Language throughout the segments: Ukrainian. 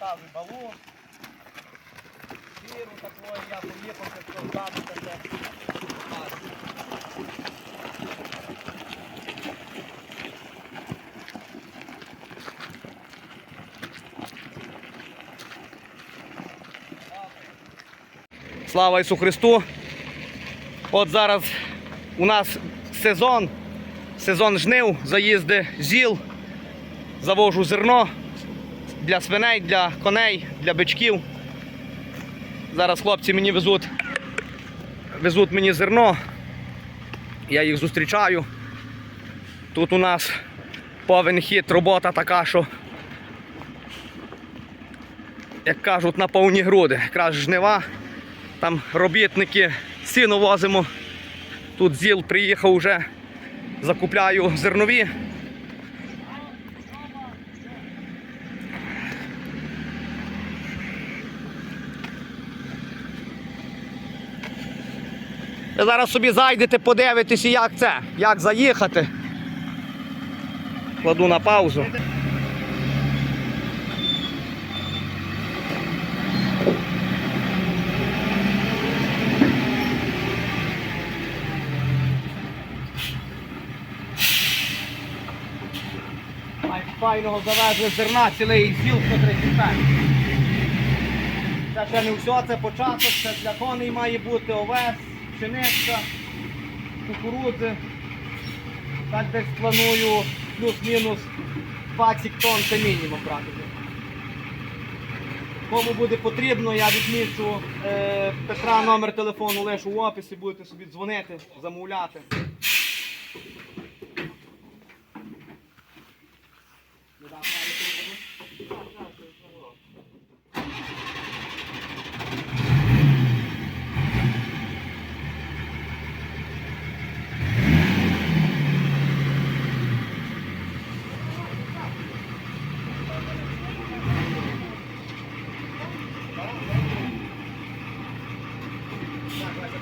показуй балу. Сіру такої, я поїхав, як здати таке. Слава Ісу Христу! От зараз у нас сезон, сезон жнив, заїзди зіл, завожу зерно для свиней, для коней, для бичків. Зараз хлопці мені везуть, везуть мені зерно. Я їх зустрічаю. Тут у нас повен хід, робота така, що, як кажуть, на повні груди. Якраз жнива, там робітники, сіно возимо. Тут ЗІЛ приїхав вже, закупляю зернові. Зараз собі зайдете, подивитесь, як це, як заїхати. Кладу на паузу. Файного завезли зерна, цілий зіл 135. Це ще не все, це початок, це для коней має бути овес, пшениця, кукурудзи. Так десь планую плюс-мінус 20 тонн це мінімум брати. Кому буде потрібно, я відмічу е, Петра номер телефону лишу в описі, будете собі дзвонити, замовляти. Дай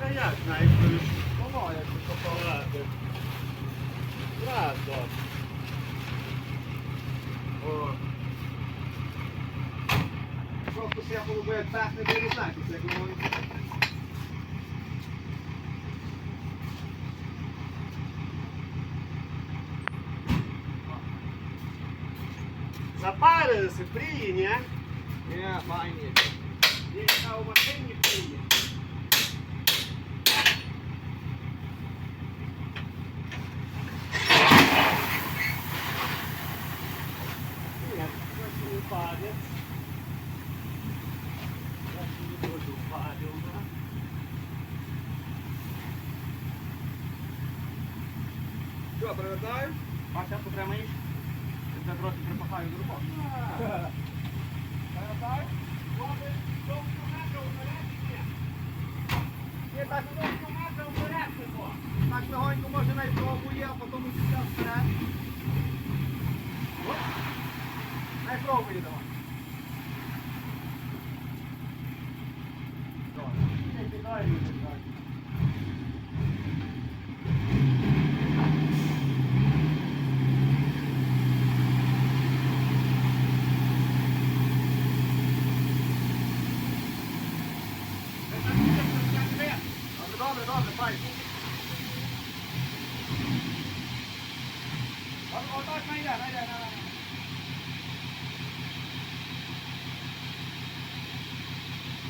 краях, знаєш, воно, як ти попалати. Раз. О. Просто я як так не вирізатися, як воно. Не падає. Ось не дуже впаде у нас. Що, привертаю? Бачиш, потримаєш? Я трохи припахаю. Привертаю? Ні, так легонько може навіть пробує, а потім усе вперед. Оп. Най давай. Добре, добре, добре, файно. От- Отак найде, найде, найде.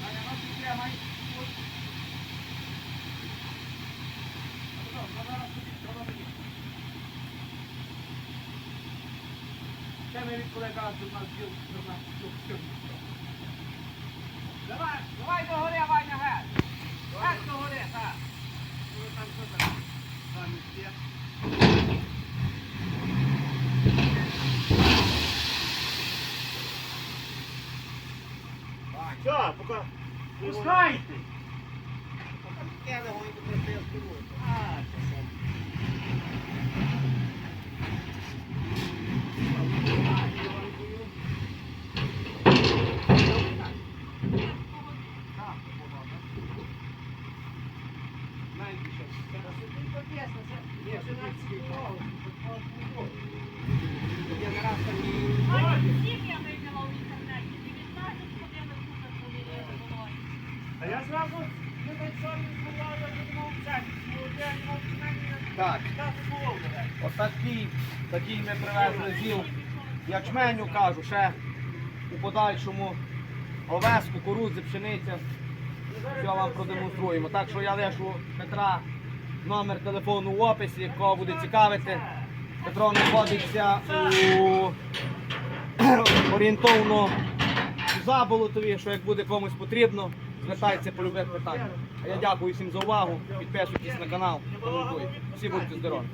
Найде, ну, підтримай. От. Добре, добре, добре, добре. Ще Це ми відколи кажуть, у нас діл, у нас діл. Давай, давай до гори, Ваня, геть. Геть до гори, так. Ну, там що там? Замість є. Все, поки. Пускайте! А, це все. Менше. Ні, це не цікаво. Я не раз такий. Всім я виділа в інтернеті, 19 ходили тут провірили було. А я зразу не так собі сказав, я думав, так, я думав, Так. так було вже. Отакий, такий ми привезли зіл ячменю, кажу, ще у подальшому овес, кукурудзи, пшениця. Все вам продемонструємо. Так що я лишу Петра номер телефону в описі, кого буде цікавити. Петро знаходиться у орієнтовно Заболотові, що як буде комусь потрібно, звертайтеся по любих питаннях. А я дякую всім за увагу. Підписуйтесь на канал, коментуйте. Всі будьте здорові.